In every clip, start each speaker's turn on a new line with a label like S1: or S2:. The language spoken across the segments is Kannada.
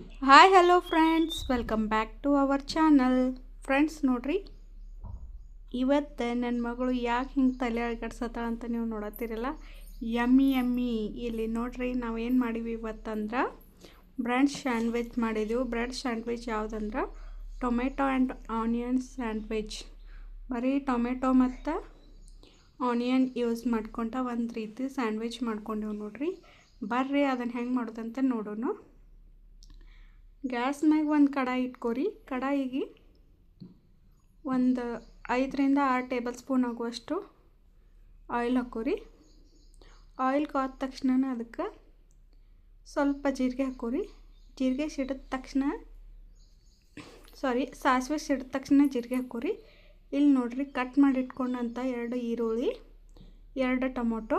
S1: Hi hello friends welcome back to our channel friends ನೋಡ್ರಿ, ಇವತ್ತು ನನ್ನ ಮಗಳು ಯಾಕೆ ಹಿಂಗೆ ತಲೆ ಅಳ್ಗಡ್ಸತ್ತಾಳ ಅಂತ ನೀವು ನೋಡತ್ತೀರಲ್ಲ. ಯಮ್ಮಿ ಯಮ್ಮಿ, ಇಲ್ಲಿ ನೋಡ್ರಿ ನಾವು ಏನು ಮಾಡೀವಿ ಇವತ್ತಂದ್ರೆ, ಬ್ರೆಡ್ ಸ್ಯಾಂಡ್ವಿಚ್ ಮಾಡಿದೆವು. ಬ್ರೆಡ್ ಸ್ಯಾಂಡ್ವಿಚ್ ಯಾವುದಂದ್ರೆ, ಟೊಮೆಟೊ ಆ್ಯಂಡ್ ಆನಿಯನ್ ಸ್ಯಾಂಡ್ವಿಚ್. ಬರೀ ಟೊಮೆಟೊ ಮತ್ತು ಆನಿಯನ್ ಯೂಸ್ ಮಾಡ್ಕೊಂಡ ಒಂದು ರೀತಿ ಸ್ಯಾಂಡ್ವಿಚ್ ಮಾಡ್ಕೊಂಡೆವು ನೋಡ್ರಿ. ಬರ್ರಿ ಅದನ್ನು ಹೆಂಗೆ ಮಾಡೋದಂತ ನೋಡೋಣ. ಗ್ಯಾಸ್ ಮ್ಯಾಗ ಒಂದು ಕಡಾಯಿ ಇಟ್ಕೋರಿ. ಕಡಾಯಿಗೆ ಒಂದು ಐದರಿಂದ ಆರು ಟೇಬಲ್ ಸ್ಪೂನ್ ಆಗುವಷ್ಟು ಆಯಿಲ್ ಹಾಕೋರಿ ಆಯಿಲ್ ಕಾದ ತಕ್ಷಣ ಅದಕ್ಕೆ ಸ್ವಲ್ಪ ಜೀರಿಗೆ ಹಾಕೋರಿ ಜೀರಿಗೆ ಸಿಡಿದ ತಕ್ಷಣ ಸಾರಿ, ಸಾಸಿವೆ ಸಿಡಿದ ತಕ್ಷಣ ಜೀರಿಗೆ ಹಾಕೋರಿ ಇಲ್ಲಿ ನೋಡಿರಿ ಕಟ್ ಮಾಡಿ ಇಟ್ಕೊಂಡಂಥ ಎರಡು ಈರುಳ್ಳಿ, ಎರಡು ಟೊಮೊಟೊ.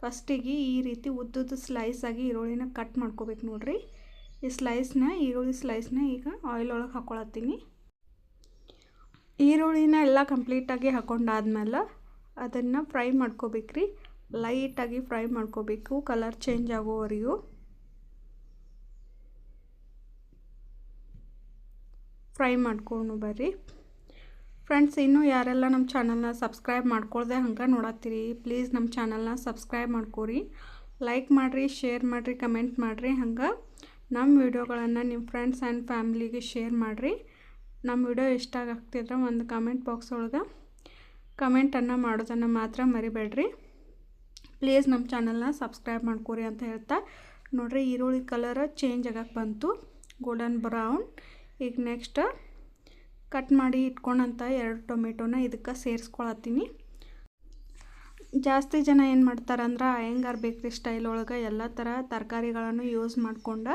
S1: ಫಸ್ಟಿಗೆ ಈ ರೀತಿ ಉದ್ದುದ್ದು ಸ್ಲೈಸಾಗಿ ಈರುಳ್ಳಿನ ಕಟ್ ಮಾಡ್ಕೋಬೇಕು ನೋಡ್ರಿ. ಈ ಸ್ಲೈಸ್ನ, ಈರುಳ್ಳಿ ಸ್ಲೈಸ್ನ ಈಗ ಆಯಿಲ್ ಒಳಗೆ ಹಾಕೊಳತ್ತೀನಿ. ಈರುಳ್ಳಿನ ಎಲ್ಲ ಕಂಪ್ಲೀಟಾಗಿ ಹಾಕೊಂಡಾದ್ಮೇಲೆ ಅದನ್ನು ಫ್ರೈ ಮಾಡ್ಕೋಬೇಕ್ರಿ. ಲೈಟಾಗಿ ಫ್ರೈ ಮಾಡ್ಕೋಬೇಕು ಕಲರ್ ಚೇಂಜ್ ಆಗೋವರೆಗೂ. ಫ್ರೈ ಮಾಡ್ಕೊಂಡು ಬರ್ರಿ. ಫ್ರೆಂಡ್ಸ್ ಇನ್ನೂ ಯಾರೆಲ್ಲ ನಮ್ಮ ಚಾನಲ್ನ ಸಬ್ಸ್ಕ್ರೈಬ್ ಮಾಡ್ಕೊಳ್ದೆ ಹಂಗೆ ನೋಡತ್ತೀರಿ ಪ್ಲೀಸ್ ನಮ್ಮ ಚಾನಲ್ನ ಸಬ್ಸ್ಕ್ರೈಬ್ ಮಾಡ್ಕೋರಿ. ಲೈಕ್ ಮಾಡಿರಿ ಶೇರ್ ಮಾಡಿರಿ ಕಮೆಂಟ್ ಮಾಡಿರಿ ಹಂಗೆ. ನಮ್ಮ ವಿಡಿಯೋಗಳನ್ನು ನಿಮ್ಮ ಫ್ರೆಂಡ್ಸ್ ಆ್ಯಂಡ್ ಫ್ಯಾಮ್ಲಿಗೆ ಶೇರ್ ಮಾಡಿರಿ. ನಮ್ಮ ವಿಡಿಯೋ ಇಷ್ಟ ಆಗ್ತಿದ್ರೆ ಒಂದು ಕಮೆಂಟ್ ಬಾಕ್ಸ್ ಒಳಗೆ ಕಮೆಂಟನ್ನು ಮಾಡೋದನ್ನು ಮಾತ್ರ ಮರಿಬೇಡ್ರಿ. ಪ್ಲೀಸ್ ನಮ್ಮ ಚಾನಲ್ನ ಸಬ್ಸ್ಕ್ರೈಬ್ ಮಾಡ್ಕೊರಿ ಅಂತ ಹೇಳ್ತಾ. ನೋಡಿರಿ, ಈರುಳ್ಳಿ ಕಲರ್ ಚೇಂಜ್ ಆಗಕ್ಕೆ ಬಂತು. ಗೋಲ್ಡನ್ ಬ್ರೌನ್ ಈಗ ನೆಕ್ಸ್ಟ್ ಕಟ್ ಮಾಡಿ ಇಟ್ಕೊಂಡಂಥ ಎರಡು ಟೊಮೆಟೊನ ಇದಕ್ಕೆ ಸೇರಿಸ್ಕೊಳತ್ತೀನಿ. ಜಾಸ್ತಿ ಜನ ಏನು ಮಾಡ್ತಾರೆ ಅಂದ್ರೆ ಅಯ್ಯಂಗಾರ್ ಬೇಕ್ರಿ ಸ್ಟೈಲ್ ಒಳಗೆ ಎಲ್ಲ ಥರ ತರಕಾರಿಗಳನ್ನು ಯೂಸ್ ಮಾಡ್ಕೊಂಡು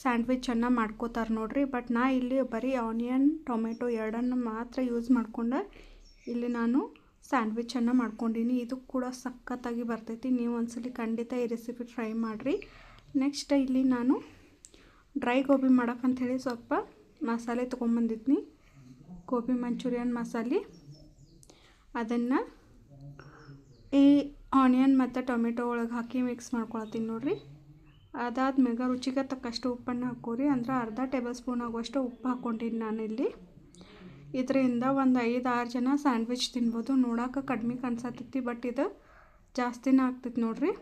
S1: ಸ್ಯಾಂಡ್ವಿಚನ್ನು ಮಾಡ್ಕೋತಾರೆ ನೋಡ್ರಿ. ಬಟ್ ನಾ ಇಲ್ಲಿ ಬರೀ ಆನಿಯನ್ ಟೊಮೆಟೊ ಎರಡನ್ನು ಮಾತ್ರ ಯೂಸ್ ಮಾಡ್ಕೊಂಡು ಇಲ್ಲಿ ನಾನು ಸ್ಯಾಂಡ್ವಿಚನ್ನು ಮಾಡ್ಕೊಂಡೀನಿ. ಇದು ಕೂಡ ಸಖತ್ತಾಗಿ ಬರ್ತೈತಿ. ನೀವು ಒಂದ್ಸಲಿ ಖಂಡಿತ ಈ ರೆಸಿಪಿ ಟ್ರೈ ಮಾಡಿರಿ. ನೆಕ್ಸ್ಟ್ ಇಲ್ಲಿ ನಾನು ಡ್ರೈ ಗೋಬಿ ಮಾಡೋಕ್ಕಂಥೇಳಿ ಸ್ವಲ್ಪ ಮಸಾಲೆ ತೊಗೊಂಬಂದಿದ್ನಿ ಗೋಬಿ ಮಂಚೂರಿಯನ್ ಮಸಾಲೆ. ಅದನ್ನು ಈ ಆನಿಯನ್ ಮತ್ತು ಟೊಮೆಟೊ ಒಳಗೆ ಹಾಕಿ ಮಿಕ್ಸ್ ಮಾಡ್ಕೊಳತ್ತೀನಿ ನೋಡ್ರಿ. ಮ್ಯಾಗ ರುಚಿಗೆ ತಕ್ಕಷ್ಟು ಉಪ್ಪನ್ನು ಹಾಕೋರಿ. ಅಂದ್ರೆ ಅರ್ಧ ಟೇಬಲ್ ಸ್ಪೂನ್ ಆಗುವಷ್ಟು ಉಪ್ಪು ಹಾಕ್ಕೊಂಡಿನಿ ನಾನಿಲ್ಲಿ ಇದರಿಂದ ಒಂದು ಐದು ಆರು ಜನ ಸ್ಯಾಂಡ್ವಿಚ್ ತಿನ್ಬೋದು. ನೋಡೋಕೆ ಕಡಿಮೆ ಕಾಣಿಸತ್ತೈತಿ ಬಟ್ ಇದು ಜಾಸ್ತಿನೇ ಆಗ್ತೈತಿ ನೋಡ್ರಿ.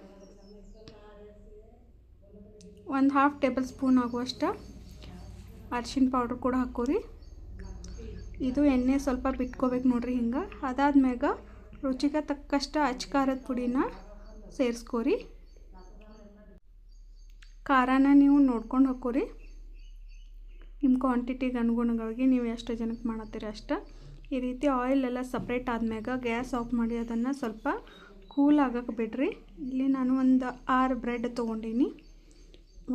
S1: ಒಂದು ಹಾಫ್ ಟೇಬಲ್ ಸ್ಪೂನ್ ಆಗುವಷ್ಟು ಅರ್ಶಿಣ ಪೌಡ್ರ್ ಕೂಡ ಹಾಕೋರಿ. ಇದು ಎಣ್ಣೆ ಸ್ವಲ್ಪ ಬಿಟ್ಕೋಬೇಕು ನೋಡ್ರಿ ಹಿಂಗೆ. ಅದಾದ್ಮ್ಯಾಗ ರುಚಿಗೆ ತಕ್ಕಷ್ಟು ಅಚ್ಕಾರದ ಪುಡಿನ ಸೇರಿಸ್ಕೋರಿ. ಖಾರನ ನೀವು ನೋಡ್ಕೊಂಡು ಹಾಕೋರಿ ನಿಮ್ಮ ಕ್ವಾಂಟಿಟಿಗೆ ಅನುಗುಣವಾಗಿ ನೀವು ಎಷ್ಟು ಜನಕ್ಕೆ ಮಾಡತ್ತೀರಿ ಅಷ್ಟು. ಈ ರೀತಿ ಆಯಿಲ್ ಎಲ್ಲ ಸಪ್ರೇಟ್ ಆದಮ್ಯಾಗ ಗ್ಯಾಸ್ ಆಫ್ ಮಾಡಿ ಅದನ್ನು ಸ್ವಲ್ಪ ಕೂಲ್ ಆಗಕ್ಕೆ ಬಿಡ್ರಿ. ಇಲ್ಲಿ ನಾನು ಒಂದು ಆರು ಬ್ರೆಡ್ ತೊಗೊಂಡೀನಿ.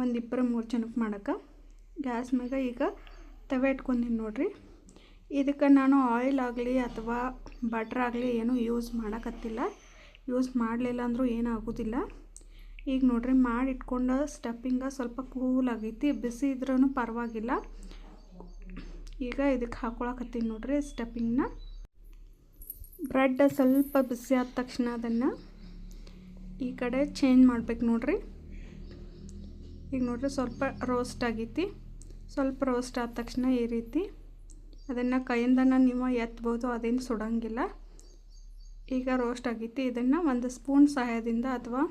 S1: ಒಂದು ಇಬ್ಬರು ಮೂರು ಜನಕ್ಕೆ ಮಾಡೋಕೆ. ಗ್ಯಾಸ್ ಮ್ಯಾಗ ಈಗ ತವೆ ಇಟ್ಕೊಂಡಿನಿ ನೋಡ್ರಿ. ಇದಕ್ಕೆ ನಾನು ಆಯಿಲ್ ಆಗಲಿ ಅಥವಾ ಬಟ್ರ್ ಆಗಲಿ ಏನೂ ಯೂಸ್ ಮಾಡೋಕತ್ತಿಲ್ಲ. ಯೂಸ್ ಮಾಡಲಿಲ್ಲ ಅಂದರೂ ಏನೂ ಆಗೋದಿಲ್ಲ ಈಗ ನೋಡಿರಿ ಮಾಡಿ ಇಟ್ಕೊಂಡು ಸ್ಟಫಿಂಗ ಸ್ವಲ್ಪ ಕೂಲ್ ಆಗೈತಿ, ಬಿಸಿ ಇದ್ರೂ ಪರವಾಗಿಲ್ಲ. ಈಗ ಇದಕ್ಕೆ ಹಾಕೊಳಕತ್ತೀನಿ ನೋಡಿರಿ ಸ್ಟಫಿಂಗ್ನ ಬ್ರೆಡ್ ಸ್ವಲ್ಪ ಬಿಸಿ ಆದ ತಕ್ಷಣ ಅದನ್ನು ಈ ಕಡೆ ಚೇಂಜ್ ಮಾಡ್ಬೇಕು ನೋಡಿರಿ. ಈಗ ನೋಡಿರಿ ಸ್ವಲ್ಪ ರೋಸ್ಟ್ ಆಗೈತಿ. ಸ್ವಲ್ಪ ರೋಸ್ಟ್ ಆದ ತಕ್ಷಣ ಈ ರೀತಿ ಅದನ್ನು ಕೈಯಿಂದನ ನೀವು ಎತ್ಬೋದು, ಅದೇನು ಸುಡಂಗಿಲ್ಲ. ಈಗ ರೋಸ್ಟ್ ಆಗೈತಿ ಇದನ್ನು ಒಂದು ಸ್ಪೂನ್ ಸಹಾಯದಿಂದ ಅಥವಾ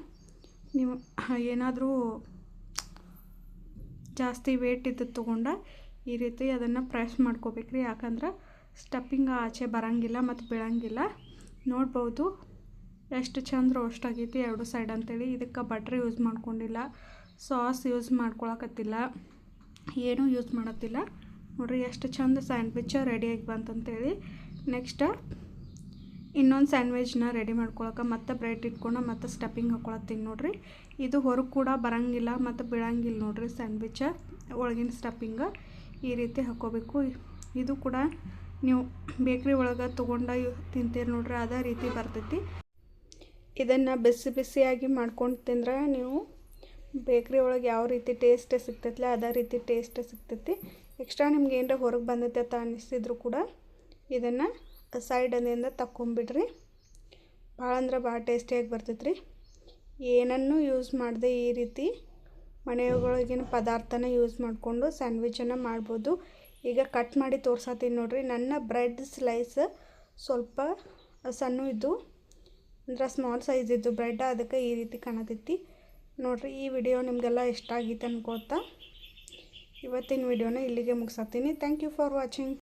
S1: ನೀವು ಏನಾದರೂ ಜಾಸ್ತಿ ವೇಟ್ ಇದ್ದು ತೊಗೊಂಡ ಈ ರೀತಿ ಅದನ್ನು ಪ್ರೆಸ್ ಮಾಡ್ಕೋಬೇಕ್ರಿ. ಯಾಕಂದ್ರೆ ಸ್ಟಫಿಂಗ್ ಆಚೆ ಬರೋಂಗಿಲ್ಲ ಮತ್ತು ಬೀಳಂಗಿಲ್ಲ. ನೋಡ್ಬೋದು ಎಷ್ಟು ಚಂದ ರೋಸ್ಟ್ ಆಗೈತಿ ಎರಡು ಸೈಡ್ ಅಂತೇಳಿ. ಇದಕ್ಕೆ ಬಟ್ರ್ ಯೂಸ್ ಮಾಡ್ಕೊಂಡಿಲ್ಲ ಸಾಸ್ ಯೂಸ್ ಮಾಡ್ಕೊಳಕತ್ತಿಲ್ಲ, ಏನೂ ಯೂಸ್ ಮಾಡತ್ತಿಲ್ಲ. ನೋಡ್ರಿ, ಎಷ್ಟು ಚಂದ ಸ್ಯಾಂಡ್ವಿಚ್ ರೆಡಿಯಾಗಿ ಬಂತಂತೇಳಿ. ನೆಕ್ಸ್ಟ್ ಇನ್ನೊಂದು ಸ್ಯಾಂಡ್ವಿಚ್ನ ರೆಡಿ ಮಾಡ್ಕೊಳಕ್ಕೆ ಮತ್ತೆ ಬ್ರೆಡ್ ಇಟ್ಕೊಂಡು ಮತ್ತೆ ಸ್ಟಫಿಂಗ್ ಹಾಕೊಳತ್ತೀನಿ ನೋಡ್ರಿ. ಇದು ಹೊರಗೆ ಕೂಡ ಬರೋಂಗಿಲ್ಲ ಮತ್ತು ಬೀಳಂಗಿಲ್ಲ ನೋಡ್ರಿ ಸ್ಯಾಂಡ್ವಿಚ್ ಒಳಗಿನ ಸ್ಟಫಿಂಗ್ ಈ ರೀತಿ ಹಾಕ್ಕೋಬೇಕು ಇದು ಕೂಡ ನೀವು ಬೇಕ್ರಿ ಒಳಗೆ ತೊಗೊಂಡು ತಿಂತೀರಿ ನೋಡ್ರಿ, ಅದೇ ರೀತಿ ಬರ್ತೈತಿ. ಇದನ್ನು ಬಿಸಿ ಬಿಸಿಯಾಗಿ ಮಾಡ್ಕೊಂಡು ತಿಂದ್ರೆ ನೀವು ಬೇಕ್ರಿ ಒಳಗೆ ಯಾವ ರೀತಿ ಟೇಸ್ಟ್ ಸಿಗ್ತೈತಿಲ್ಲ ಅದೇ ರೀತಿ ಟೇಸ್ಟ್ ಸಿಗ್ತೈತಿ. ಎಕ್ಸ್ಟ್ರಾ ನಿಮ್ಗೆ ಏನರ ಹೊರಗೆ ಬಂದೈತೆ ಅಂತ ಅನ್ನಿಸಿದ್ರು ಕೂಡ ಇದನ್ನು ಸೈಡನಿಂದ ತಕ್ಕೊಂಬಿಡ್ರಿ. ಭಾಳ ಅಂದ್ರೆ ಭಾಳ ಟೇಸ್ಟಿಯಾಗಿ ಬರ್ತೈತೆ ರೀ ಏನನ್ನು ಯೂಸ್ ಮಾಡದೆ ಈ ರೀತಿ ಮನೆಯೊಳಗಿನ ಪದಾರ್ಥನ ಯೂಸ್ ಮಾಡಿಕೊಂಡು ಸ್ಯಾಂಡ್ವಿಚನ್ನು ಮಾಡ್ಬೋದು. ಈಗ ಕಟ್ ಮಾಡಿ ತೋರ್ಸತ್ತೀನಿ ನೋಡಿರಿ. ನನ್ನ ಬ್ರೆಡ್ ಸ್ಲೈಸ್ ಸ್ವಲ್ಪ ಸಣ್ಣ ಇದ್ದು, ಅಂದ್ರೆ ಸ್ಮಾಲ್ ಸೈಜ್ ಇದ್ದು ಬ್ರೆಡ್ ಅದಕ್ಕೆ ಈ ರೀತಿ ಕಾಣತೈತಿ. ನೋಡಿರಿ ಈ ವಿಡಿಯೋ ನಿಮಗೆಲ್ಲ ಇಷ್ಟ ಆಗಿತ್ತು ಅನ್ಕೋತಾ ಇವತ್ತಿನ ವಿಡಿಯೋನ ಇಲ್ಲಿಗೆ ಮುಗಿಸತ್ತೀನಿ ಥ್ಯಾಂಕ್ ಯು ಫಾರ್ ವಾಚಿಂಗ್